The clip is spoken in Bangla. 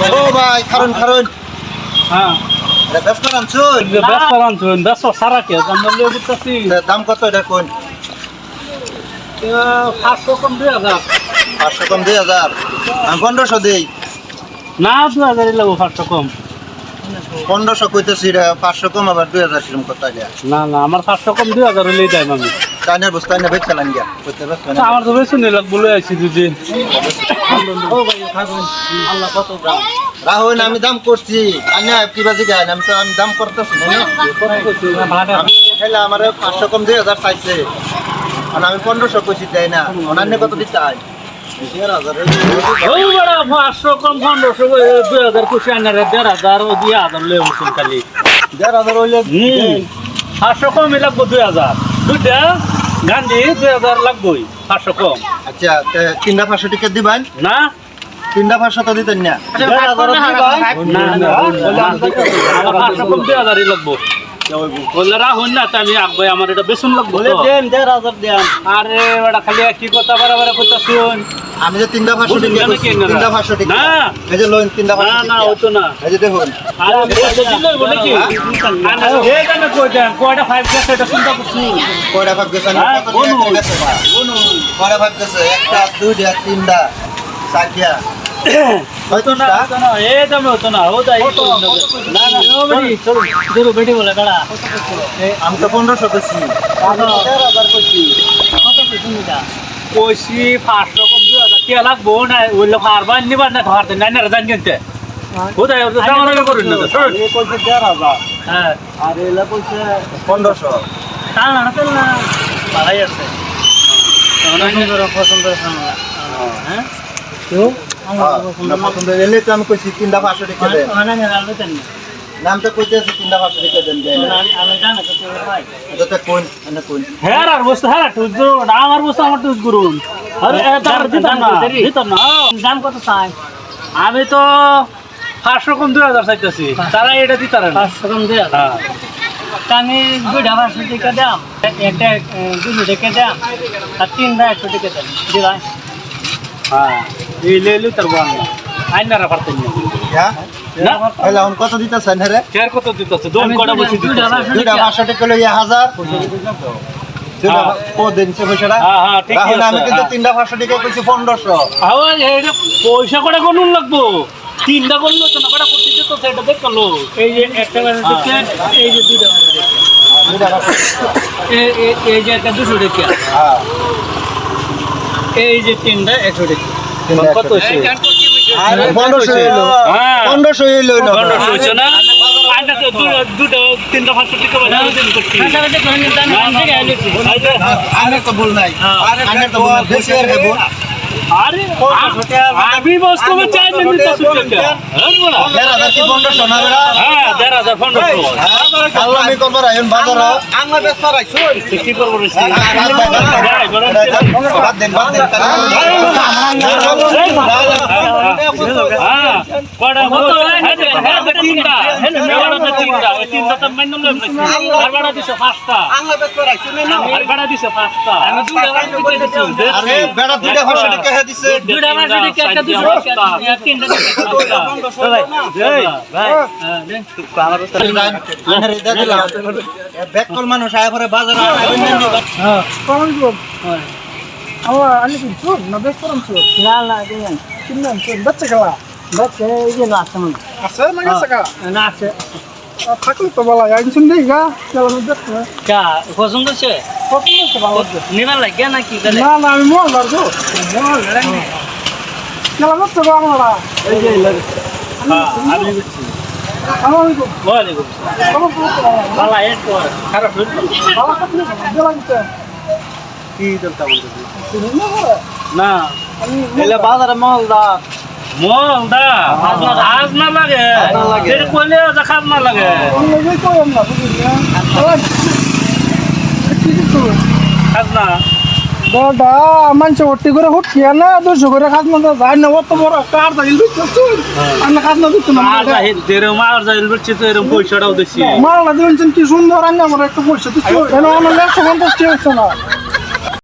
ও ভাই হ্যাঁ। ব্যস্ত আনছুন? ব্যস্ত আনছুন। ব্যস্ত সারা কে? আমরা লিয়ে বুঝতেছি দাম কত এটা কোন? পাঁচশো কম দুই হাজার। পাঁচশো কম দুই হাজার। আমি পনেরোশো দিই। না দুই হাজারই লাগবো পাঁচশো কম। পনেরোশো কইতেছি পাঁচশো কম আবার দুই হাজার কিরম আগে না না আমার পাঁচশো কম দুই হাজার হলেই দেয় আমি চাইনার বস্তু আইনা বেচ চালান গিয়া। কইতে ব্যস্ত তা আমার তো বেশি নিয়ে লাগবো লই আইছি দিদি রাহুল আমি দাম করছি। আইনা কি বাজি গায় আমি তো আমি দাম করতেছি না আমি খাইলে আমার পাঁচশো কম দুই হাজার চাইছে। আর আমি পনেরোশো কইছি দেয় না। অন্যান্য কত দিতে চাই দেড় হাজার ওই পাঁচশো কম পনেরোশো দুই হাজার কুশি আনার দেড় হাজার ও দুই হাজার লই বসুন খালি। দেড় হাজার হইলে পাঁচশো কমই লাগবো দুই হাজার। দুইটা? গান্ধী দুই হাজার লাগবই পাঁচশো কম আচ্ছা তিনটা পাঁচশো টিকিট দিবেন না তিনটা পাঁচশো তো দিতেন না পাঁচশো কম দুই হাজারই লাগবো বললে রাহুন না তাহলে আগে আমার এটা বেসন লাগবো তো। দেড় হাজার দেন। আরে বেটা খালি কি কথা বারে করতে শুন আমি যে তিনটা কেন কেন না? তিনটা পাঁচশো টিকিট না। এই যে লোন তিনটা না না হতো না। এই যে দেখুন। আরে বলে কি? আরে হে জানে কই দেন কয়টা ফাইভ গেছে এটা করছি কয়টা ভাগ গেছে হ্যাঁ, কত বলুন। গেছে বা? কয়টা ভাগ গেছে একটা দুইটা তিনটা চারটা। হতো না হতো না এ দামে হতো না ও তাই না না চলো চলো বেটি বলে বেড়া আমি তো পনেরোশো কইছি দেড় হাজার কইছি কইছি পাঁচশো কম দুই হাজার। কে লাগবো না ওইলে পারবার নিবার না ধরতে নাই না জান কিনতে কোথায় ওটা দাম আলাদা করুন না তো এ কইছে হ্যাঁ। আর এলা কইছে পনেরোশো। তা না না না। ভালাই আছে। পছন্দ হ্যাঁ হ্যাঁ, না পছন্দ এলে তো আমি কইছি তিনটা পাঁচশো দেন। তিনটা পাঁচশো দেন দেয় এটা কোন এনে কোন? হ্যাঁ আর বস্তু হ্যাঁ টুজ আমার বস্তু আমার টুজ করুন। আরে এ দাম দিতাম না। দিতাম না। দাম কত চাই? আমি তো পাঁচশো কম দুই হাজার চাইতেছি। তারা এটা দিতার পাঁচশো কম দুই হাজার? আমি দুইটা পাঁচশো টাকা দাম একটা দুশো টাকা দাম আর তিনটা একশো টাকা দাম হ্যাঁ। হ্যাঁ কত দিতেছেন কত দিতেছে? দোন কটা বসে দিতেছে? পাঁচশো দুইটা পাঁচশো টাকা লই হাজার? দুইটা হ্যাঁ। কো দিন সে পয়সাটা? হ্যাঁ হ্যাঁ ঠিক রাহুল আমি তিনটা পাঁচশো টাকা কইছি পনেরোশো? পয়সা করে কোন লাগবো? তিনটা করল তো না করতে দিত সেটা দেখল এই যে একটা এই যে দুইটা এই- যে দুশো টাকা হ্যাঁ। এই যে তিনটা একশো টাকা কত পনেরোশো হইল হ্যাঁ পনেরোশো না দুটো তিনটা পাঁচশো টাকা আমি আমি তো ভুল নাই আনের তো। বেশি আর আমি বস্তু চাই না শুনতে হ্যাঁ দেড় হাজার কি পনেরোশো না বেড়া হ্যাঁ দেড় হাজার পনেরোশো আল্লাহ আমি করবার আইন বাজার কি করব রে যাই, বরং বাদ দেন বাদ হ্যাঁ? হ্যাঁ, হ্যাঁ, তিনটা। তো টাকা দিছি। দুইটা হ্যাঁ পাঁচশো টাকা একটা দুশো টাকা। তিনটা মানুষ আয় পরে বাজারে আমার আনি কিন্তু না বেশ করম না না দিবেন কিনলাম তো বাচ্চা খেলা বাচ্চা এই যে লাস্ট আমার আছে না গেছে না আছে থাকলে তো বলা আইনছুন দেই গা। খেলা না কা পছন্দ আছে নিবার লাগে নাকি না না আমি মোহন আর গো খেলা করতে গো আমরা এই যে হ্যাঁ, আমি বুঝছি। না? বাজারে মহলদা মলদা আজ না লাগে। না লাগে। কইলে দেখার না লাগে। আমি এই কইম না বুঝলি না খেলা কি কিছু আজ না দাদা মানুষ ভর্তি করে হুট খেয়ে না দুশো করে খাস না যাই না অত বড় কার দাইল দিচ্ছে আর না খাস না দিচ্ছে না আর যাই যেরকম আর যাই বলছি তো এরম পয়সাটাও দিছি মারলা দিবেন কি সুন্দর আন্না আমার একটা পয়সা দিচ্ছে কেন আমার একশো পঞ্চাশ টাকা হচ্ছে না?